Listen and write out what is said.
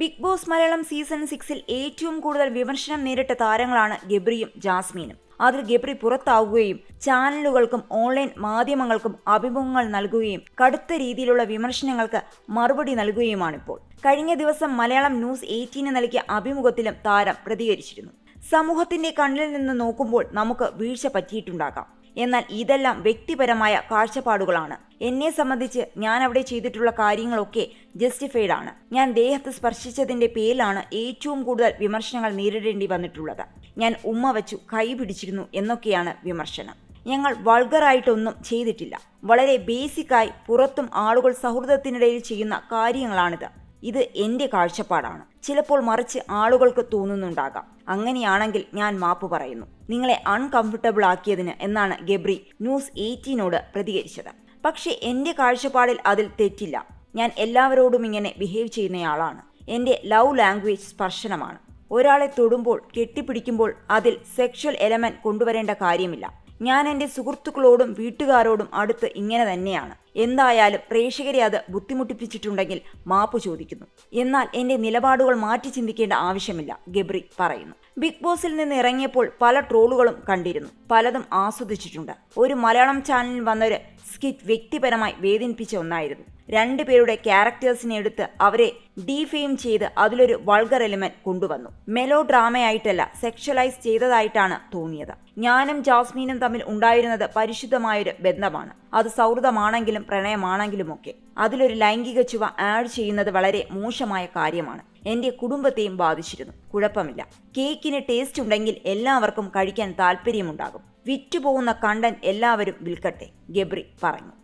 Big boss Malayalam season സിക്സിൽ ഏറ്റവും കൂടുതൽ വിമർശനം നേരിട്ട താരങ്ങളാണ് ഗബ്രിയും ജാസ്മീനും. അതിൽ ഗബ്രി പുറത്താവുകയും ചാനലുകൾക്കും ഓൺലൈൻ മാധ്യമങ്ങൾക്കും അഭിമുഖങ്ങൾ നൽകുകയും കടുത്ത രീതിയിലുള്ള വിമർശനങ്ങൾക്ക് മറുപടി നൽകുകയുമാണിപ്പോൾ. കഴിഞ്ഞ ദിവസം മലയാളം ന്യൂസ് എയ്റ്റീന് നൽകിയ അഭിമുഖത്തിലും താരം പ്രതികരിച്ചിരുന്നു. സമൂഹത്തിന്റെ കണ്ണിൽ നിന്ന് നോക്കുമ്പോൾ നമുക്ക് വീഴ്ച പറ്റിയിട്ടുണ്ടാകാം. എന്നാൽ ഇതെല്ലാം വ്യക്തിപരമായ കാഴ്ചപ്പാടുകളാണ്. എന്നെ സംബന്ധിച്ച് ഞാൻ അവിടെ ചെയ്തിട്ടുള്ള കാര്യങ്ങളൊക്കെ ജസ്റ്റിഫൈഡ് ആണ് ഞാൻ ദേഹത്ത് സ്പർശിച്ചതിന്റെ പേരിലാണ് ഏറ്റവും കൂടുതൽ വിമർശനങ്ങൾ നേരിടേണ്ടി വന്നിട്ടുള്ളത്. ഞാൻ ഉമ്മ വച്ചു കൈ പിടിച്ചിരുന്നു എന്നൊക്കെയാണ് വിമർശനം. ഞങ്ങൾ വൾഗറായിട്ടൊന്നും ചെയ്തിട്ടില്ല. വളരെ ബേസിക്കായി പുറത്തും ആളുകൾ സൗഹൃദത്തിനിടയിൽ ചെയ്യുന്ന കാര്യങ്ങളാണിത്. ഇത് എന്റെ കാഴ്ചപ്പാടാണ്. ചിലപ്പോൾ മറിച്ച് ആളുകൾക്ക് തോന്നുന്നുണ്ടാകാം. അങ്ങനെയാണെങ്കിൽ ഞാൻ മാപ്പ് പറയുന്നു. നിങ്ങളെ അൺകംഫർട്ടബിൾ ആക്കിയതിന് എന്നാണ് ഗബ്രി ന്യൂസ് എയ്റ്റീനോട് പ്രതികരിച്ചത്. പക്ഷേ എന്റെ കാഴ്ചപ്പാടിൽ അതിൽ തെറ്റില്ല. ഞാൻ എല്ലാവരോടും ഇങ്ങനെ ബിഹേവ് ചെയ്യുന്നയാളാണ്. എന്റെ ലവ് ലാംഗ്വേജ് സ്പർശനമാണ്. ഒരാളെ തൊടുമ്പോൾ കെട്ടിപ്പിടിക്കുമ്പോൾ അതിൽ സെക്ഷൽ എലമെന്റ് കൊണ്ടുവരേണ്ട കാര്യമില്ല. ഞാൻ എന്റെ സുഹൃത്തുക്കളോടും വീട്ടുകാരോടും അടുത്ത് ഇങ്ങനെ തന്നെയാണ്. എന്തായാലും പ്രേക്ഷകരെ അത് ബുദ്ധിമുട്ടിപ്പിച്ചിട്ടുണ്ടെങ്കിൽ മാപ്പ് ചോദിക്കുന്നു. എന്നാൽ എന്റെ നിലപാടുകൾ മാറ്റി ചിന്തിക്കേണ്ട ആവശ്യമില്ല ഗബ്രി പറയുന്നു. ബിഗ് ബോസിൽ നിന്ന് ഇറങ്ങിയപ്പോൾ പല ട്രോളുകളും കണ്ടിരുന്നു. പലതും ആസ്വദിച്ചിട്ടുണ്ട്. ഒരു മലയാളം ചാനലിൽ വന്നൊരു സ്കിറ്റ് വ്യക്തിപരമായി വേദനിപ്പിച്ച ഒന്നായിരുന്നു. രണ്ടുപേരുടെ ക്യാരക്ടേഴ്സിനെ എടുത്ത് അവരെ ഡീഫെയിം ചെയ്ത് അതിലൊരു വൾഗർ എലിമെന്റ് കൊണ്ടുവന്നു. മെലോ ഡ്രാമയായിട്ടല്ല സെക്ഷലൈസ് ചെയ്തതായിട്ടാണ് തോന്നിയത്. ഞാനും ജാസ്മീനും തമ്മിൽ ഉണ്ടായിരുന്നത് പരിശുദ്ധമായൊരു ബന്ധമാണ്. അത് സൗഹൃദമാണെങ്കിലും പ്രണയമാണെങ്കിലുമൊക്കെ. അതിലൊരു ലൈംഗിക ചുവ ആഡ് ചെയ്യുന്നത് വളരെ മോശമായ കാര്യമാണ്. എന്റെ കുടുംബത്തെയും ബാധിച്ചിരുന്നു. കുഴപ്പമില്ല. കേക്കിന് ടേസ്റ്റ് ഉണ്ടെങ്കിൽ എല്ലാവർക്കും കഴിക്കാൻ താല്പര്യമുണ്ടാകും. വിറ്റുപോകുന്ന കണ്ടൻ എല്ലാവരും വിൽക്കട്ടെ ഗബ്രി പറഞ്ഞു.